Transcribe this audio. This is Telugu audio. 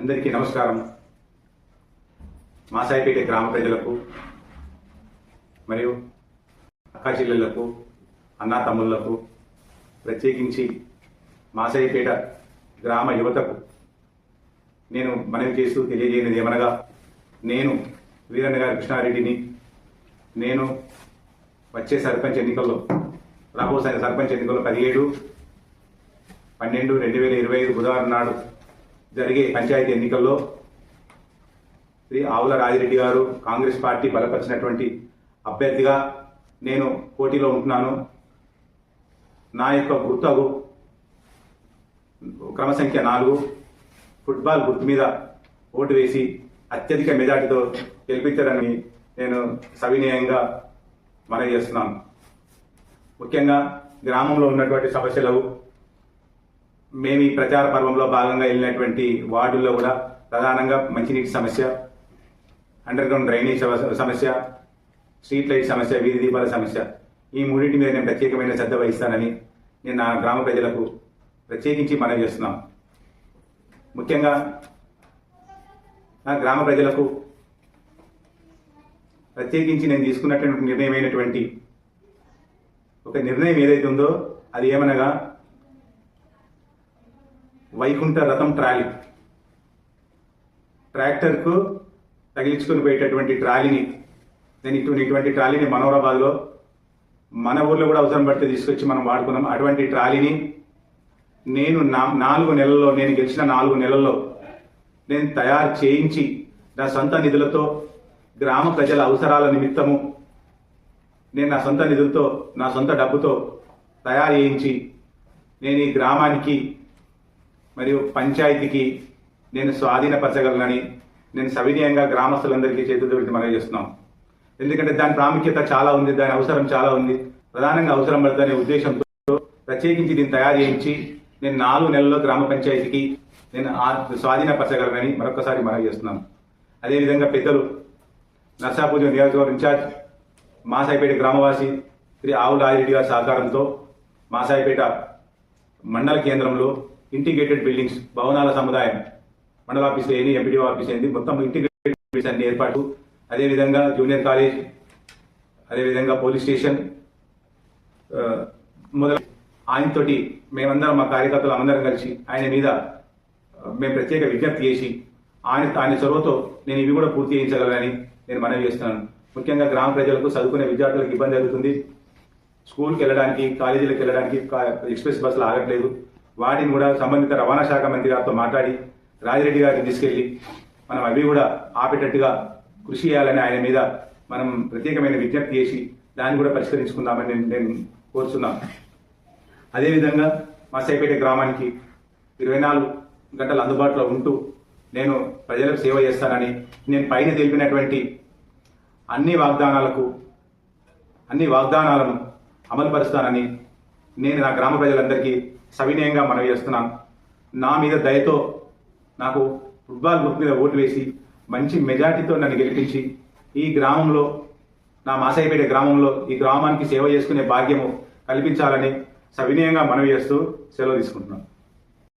అందరికీ నమస్కారం. మాసాయిపేట గ్రామ ప్రజలకు మరియు అక్కాచెల్లెళ్ళకు అన్నా తమ్ముళ్ళకు ప్రత్యేకించి మాసాయిపేట గ్రామ యువతకు నేను మనవి చేస్తూ తెలియజేయనిది ఏమనగా నేను వీరన్న గారి కృష్ణారెడ్డిని నేను వచ్చే సర్పంచ్ ఎన్నికల్లో రాబోసే సర్పంచ్ ఎన్నికల్లో పదిహేడు పన్నెండు రెండు వేల ఇరవై ఐదు బుధవారం నాడు జరిగే పంచాయతీ ఎన్నికల్లో శ్రీ ఆవుల రాజిరెడ్డి గారు కాంగ్రెస్ పార్టీ బలపరిచినటువంటి అభ్యర్థిగా నేను పోటీలో ఉంటున్నాను. నా యొక్క గుర్తు క్రమ సంఖ్య నాలుగు. ఫుట్బాల్ గుర్తు మీద ఓటు వేసి అత్యధిక మెజార్టీతో గెలిపించారని నేను సవినయంగా మనవి చేస్తున్నాను. ముఖ్యంగా గ్రామంలో ఉన్నటువంటి సమస్యలు మేము ఈ ప్రచార పర్వంలో భాగంగా వెళ్ళినటువంటి వార్డుల్లో కూడా ప్రధానంగా మంచినీటి సమస్య అండర్ గ్రౌండ్ డ్రైనేజ్ సమస్య స్ట్రీట్ లైట్ సమస్య వీధి దీపాల సమస్య. ఈ మూడింటి మీద నేను ప్రత్యేకమైన శ్రద్ధ వహిస్తానని నేను నా గ్రామ ప్రజలకు ప్రత్యేకించి మనవి చేస్తున్నాం. ముఖ్యంగా నా గ్రామ ప్రజలకు ప్రత్యేకించి నేను తీసుకున్నటువంటి నిర్ణయమైనటువంటి ఒక నిర్ణయం ఏదైతే ఉందో అది ఏమనగా వైకుంఠ రథం ట్రాలీ. ట్రాక్టర్కు తగిలించుకొని పోయేటటువంటి ట్రాలీని నేను ఇటువంటి ఇటువంటి ట్రాలీని మనోరాబాద్లో మన ఊర్లో కూడా అవసరం పడితే తీసుకొచ్చి మనం వాడుకున్నాం. అటువంటి ట్రాలీని నేను నా నాలుగు నెలల్లో నేను గెలిచిన నాలుగు నెలల్లో నేను తయారు చేయించి నా సొంత నిధులతో గ్రామ ప్రజల అవసరాల నిమిత్తము నేను నా సొంత నిధులతో నా సొంత డబ్బుతో తయారు చేయించి నేను ఈ గ్రామానికి మరియు పంచాయతీకి నేను స్వాధీనపరచగలనని నేను సవినీయంగా గ్రామస్తులందరికీ చేతులు పెట్టి మనం చేస్తున్నాం. ఎందుకంటే దాని ప్రాముఖ్యత చాలా ఉంది దాని అవసరం చాలా ఉంది. ప్రధానంగా అవసరం పడుతుందనే ఉద్దేశంతో ప్రత్యేకించి దీన్ని తయారు చేయించి నేను నాలుగు నెలల్లో గ్రామ పంచాయతీకి నేను ఆ- స్వాధీనపరచగలనని మరొకసారి మనం చేస్తున్నాను అదేవిధంగా పెద్దలు నర్సాపూజ నియోజకవర్గం ఇన్ఛార్జ్ మాసాయిపేట గ్రామవాసి శ్రీ ఆవుల ఆదిరెడ్డి గారి సహకారంతో మాసాయిపేట మండల కేంద్రంలో ఇంటిగ్రేటెడ్ బిల్డింగ్స్ భవనాల సముదాయం మండల ఆఫీస్ ఏంది ఎంపీడీఓ ఆఫీస్ ఏంది మొత్తం ఇంటిగ్రేటెడ్ బిల్డింగ్స్ అన్ని ఏర్పాటు. అదేవిధంగా జూనియర్ కాలేజ్ అదేవిధంగా పోలీస్ స్టేషన్ మొదలు ఆయనతోటి మేమందరం మా కార్యకర్తలు అందరం కలిసి ఆయన మీద మేము ప్రత్యేక విజ్ఞప్తి చేసి ఆయన ఆయన చొరవతో నేను ఇవి కూడా పూర్తి చేయించగలనని నేను మనవి చేస్తున్నాను. ముఖ్యంగా గ్రామ ప్రజలకు చదువుకునే విద్యార్థులకు ఇబ్బంది జరుగుతుంది. స్కూల్కి వెళ్ళడానికి కాలేజీలకు వెళ్ళడానికి ఎక్స్ప్రెస్ బస్సులు ఆగట్లేదు. వాటిని కూడా సంబంధిత రవాణా శాఖ మంత్రి గారితో మాట్లాడి రాజిరెడ్డి గారిని తీసుకెళ్ళి మనం అవి కూడా ఆపేటట్టుగా కృషి చేయాలని ఆయన మీద మనం ప్రత్యేకమైన విజ్ఞప్తి చేసి దాన్ని కూడా పరిష్కరించుకుందామని నేను కోరుతున్నాను అదేవిధంగా మా సైపేట గ్రామానికి ఇరవై నాలుగు గంటలు అందుబాటులో ఉంటూ నేను ప్రజలకు సేవ చేస్తానని నేను పైన తెలిపినటువంటి అన్ని వాగ్దానాలకు అన్ని వాగ్దానాలను అమలుపరుస్తానని నేను నా గ్రామ ప్రజలందరికీ సవినయంగా మనవి చేస్తున్నాను నా మీద దయతో నాకు ఫుట్బాల్ గ్రూప్ మీద ఓటు వేసి మంచి మెజార్టీతో నన్ను గెలిపించి ఈ గ్రామంలో నా మాసాయిపేట గ్రామంలో ఈ గ్రామానికి సేవ చేసుకునే భాగ్యము కల్పించాలని సవినయంగా మనవి చేస్తూ సెలవు తీసుకుంటున్నాను.